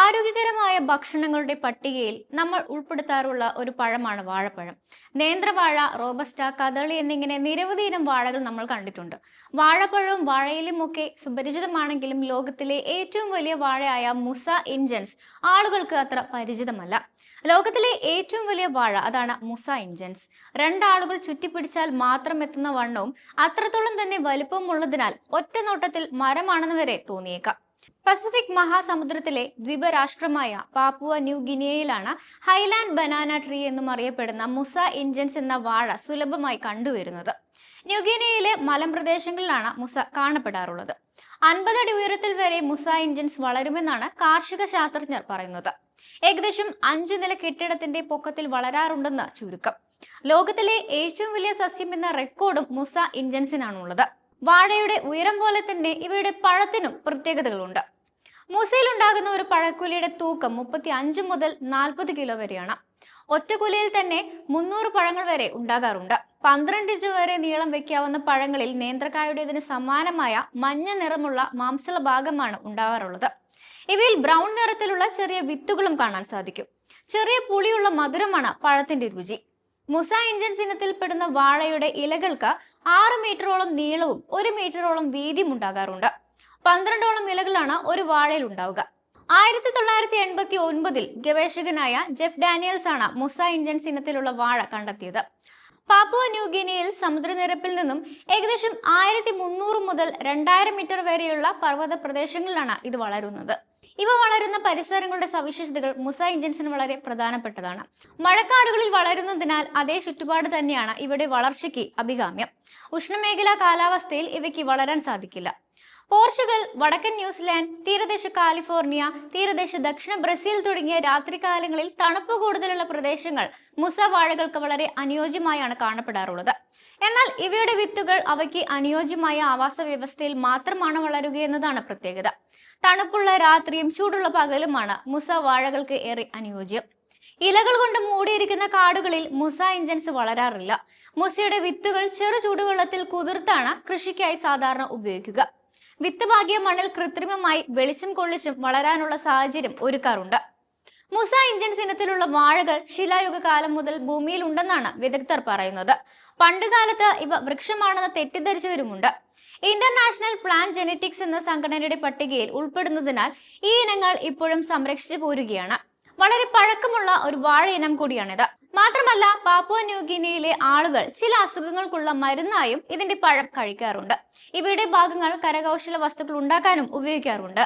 ആരോഗ്യകരമായ ഭക്ഷണങ്ങളുടെ പട്ടികയിൽ നമ്മൾ ഉൾപ്പെടുത്താറുള്ള ഒരു പഴമാണ് വാഴപ്പഴം. നേന്ത്രവാഴ റോബസ്റ്റ കദളി എന്നിങ്ങനെ നിരവധി ഇനം വാഴകൾ നമ്മൾ കണ്ടിട്ടുണ്ട്. വാഴപ്പഴവും വാഴയിലും ഒക്കെ സുപരിചിതമാണെങ്കിലും ലോകത്തിലെ ഏറ്റവും വലിയ വാഴയായ മുസ ഇൻജൻസ് ആളുകൾക്ക് അത്ര പരിചിതമല്ല. ലോകത്തിലെ ഏറ്റവും വലിയ വാഴ അതാണ് മുസ ഇൻജൻസ്. രണ്ടാളുകൾ ചുറ്റിപ്പിടിച്ചാൽ മാത്രം എത്തുന്ന വണ്ണവും അത്രത്തോളം തന്നെ വലിപ്പമുള്ളതിനാൽ ഒറ്റ നോട്ടത്തിൽ മരമാണെന്ന് വരെ തോന്നിയേക്കാം. പസഫിക് മഹാസമുദ്രത്തിലെ ദ്വീപരാഷ്ട്രമായ പാപ്പുവ ന്യൂ ഗിനിയയിലാണ് ഹൈലാൻഡ് ബനാന ട്രീ എന്നും അറിയപ്പെടുന്ന മുസ ഇൻജൻസ് എന്ന വാഴ സുലഭമായി കണ്ടുവരുന്നത്. ന്യൂഗിനിയയിലെ മലമ്പ്രദേശങ്ങളിലാണ് മുസ കാണപ്പെടാറുള്ളത്. അൻപതടി ഉയരത്തിൽ വരെ മുസ ഇൻജൻസ് വളരുമെന്നാണ് കാർഷിക ശാസ്ത്രജ്ഞർ പറയുന്നത്. ഏകദേശം അഞ്ചു നില കെട്ടിടത്തിന്റെ പൊക്കത്തിൽ വളരാറുണ്ടെന്ന് ചുരുക്കം. ലോകത്തിലെ ഏറ്റവും വലിയ സസ്യം എന്ന റെക്കോർഡും മുസ ഇൻജൻസിനാണുള്ളത്. വാഴയുടെ ഉയരം പോലെ തന്നെ ഇവയുടെ പഴത്തിനും പ്രത്യേകതകളുണ്ട്. മൂസയിൽ ഉണ്ടാകുന്ന ഒരു പഴക്കുലയുടെ തൂക്കം മുപ്പത്തി അഞ്ച് മുതൽ നാൽപ്പത് കിലോ വരെയാണ്. ഒറ്റക്കുലയിൽ തന്നെ മുന്നൂറ് പഴങ്ങൾ വരെ ഉണ്ടാകാറുണ്ട്. പന്ത്രണ്ട് ഇഞ്ച് വരെ നീളം വെക്കാവുന്ന പഴങ്ങളിൽ നേന്ത്രക്കായുടേതിന് സമാനമായ മഞ്ഞ നിറമുള്ള മാംസള ഭാഗമാണ് ഉണ്ടാവാറുള്ളത്. ഇവയിൽ ബ്രൗൺ നിറത്തിലുള്ള ചെറിയ വിത്തുകളും കാണാൻ സാധിക്കും. ചെറിയ പുളിയുള്ള മധുരമാണ് പഴത്തിന്റെ രുചി. മുസ ഇൻജൻസ് ഇനത്തിൽപ്പെടുന്ന വാഴയുടെ ഇലകൾക്ക് ആറ് മീറ്ററോളം നീളവും ഒരു മീറ്ററോളം വീതിയും ഉണ്ടാകാറുണ്ട്. പന്ത്രണ്ടോളം ഇലകളാണ് ഒരു വാഴയിൽ ഉണ്ടാവുക. ആയിരത്തി തൊള്ളായിരത്തി എൺപത്തി ഒൻപതിൽ ഗവേഷകനായ ജെഫ് ഡാനിയൽസ് ആണ് മുസ ഇൻജൻസ് ഇനത്തിലുള്ള വാഴ കണ്ടെത്തിയത്. പാപ്പുവ ന്യൂഗിനിയിൽ സമുദ്രനിരപ്പിൽ നിന്നും ഏകദേശം ആയിരത്തി മുന്നൂറ് മുതൽ രണ്ടായിരം മീറ്റർ വരെയുള്ള പർവത പ്രദേശങ്ങളിലാണ് ഇത് വളരുന്നത്. ഇവ വളരുന്ന പരിസരങ്ങളുടെ സവിശേഷതകൾ മുസ ഇഞ്ചൻസിന് വളരെ പ്രധാനപ്പെട്ടതാണ്. മഴക്കാടുകളിൽ വളരുന്നതിനാൽ അതേ ചുറ്റുപാട് തന്നെയാണ് ഇവയുടെ വളർച്ചയ്ക്ക് അഭികാമ്യം. ഉഷ്ണമേഖലാ കാലാവസ്ഥയിൽ ഇവയ്ക്ക് വളരാൻ സാധിക്കില്ല. പോർച്ചുഗൽ വടക്കൻ ന്യൂസിലാൻഡ് തീരദേശ കാലിഫോർണിയ തീരദേശ ദക്ഷിണ ബ്രസീൽ തുടങ്ങിയ രാത്രികാലങ്ങളിൽ തണുപ്പ് കൂടുതലുള്ള പ്രദേശങ്ങൾ മുസ വാഴകൾക്ക് വളരെ അനുയോജ്യമായാണ് കാണപ്പെടാറുള്ളത്. എന്നാൽ ഇവയുടെ വിത്തുകൾ അവയ്ക്ക് അനുയോജ്യമായ ആവാസ വ്യവസ്ഥയിൽ മാത്രമാണ് വളരുകയെന്നതാണ് പ്രത്യേകത. തണുപ്പുള്ള രാത്രിയും ചൂടുള്ള പകലുമാണ് മുസ വാഴകൾക്ക് ഏറെ അനുയോജ്യം. ഇലകൾ കൊണ്ട് മൂടിയിരിക്കുന്ന കാടുകളിൽ മുസ ഇഞ്ചൻസ് വളരാറില്ല. മുസയുടെ വിത്തുകൾ ചെറു ചൂടുവെള്ളത്തിൽ കുതിർത്താണ് കൃഷിക്കായി സാധാരണ ഉപയോഗിക്കുക. വിത്ത് പാകിയ മണ്ണിൽ കൃത്രിമമായി വെളിച്ചം കൊള്ളിച്ചും വളരാനുള്ള സാഹചര്യം ഒരുക്കാറുണ്ട്. മുസ ഇന്ത്യൻ സിനത്തിലുള്ള വാഴകൾ ശിലായുഗ കാലം മുതൽ ഭൂമിയിൽ ഉണ്ടെന്നാണ് വിദഗ്ധർ പറയുന്നത്. പണ്ടുകാലത്ത് ഇവ വൃക്ഷമാണെന്ന് തെറ്റിദ്ധരിച്ചവരുമുണ്ട്. ഇന്റർനാഷണൽ പ്ലാൻ ജെനറ്റിക്സ് എന്ന സംഘടനയുടെ പട്ടികയിൽ ഉൾപ്പെടുന്നതിനാൽ ഈ ഇനങ്ങൾ ഇപ്പോഴും സംരക്ഷിച്ചു പോരുകയാണ്. വളരെ പഴക്കമുള്ള ഒരു വാഴ ഇനം കൂടിയാണിത്. മാത്രമല്ല പാപ്പുവ ന്യൂഗിനിയിലെ ആളുകൾ ചില അസുഖങ്ങൾക്കുള്ള മരുന്നായും ഇതിന്റെ പഴം കഴിക്കാറുണ്ട്. ഇവയുടെ ഭാഗങ്ങൾ കരകൗശല വസ്തുക്കൾ ഉണ്ടാക്കാനും ഉപയോഗിക്കാറുണ്ട്.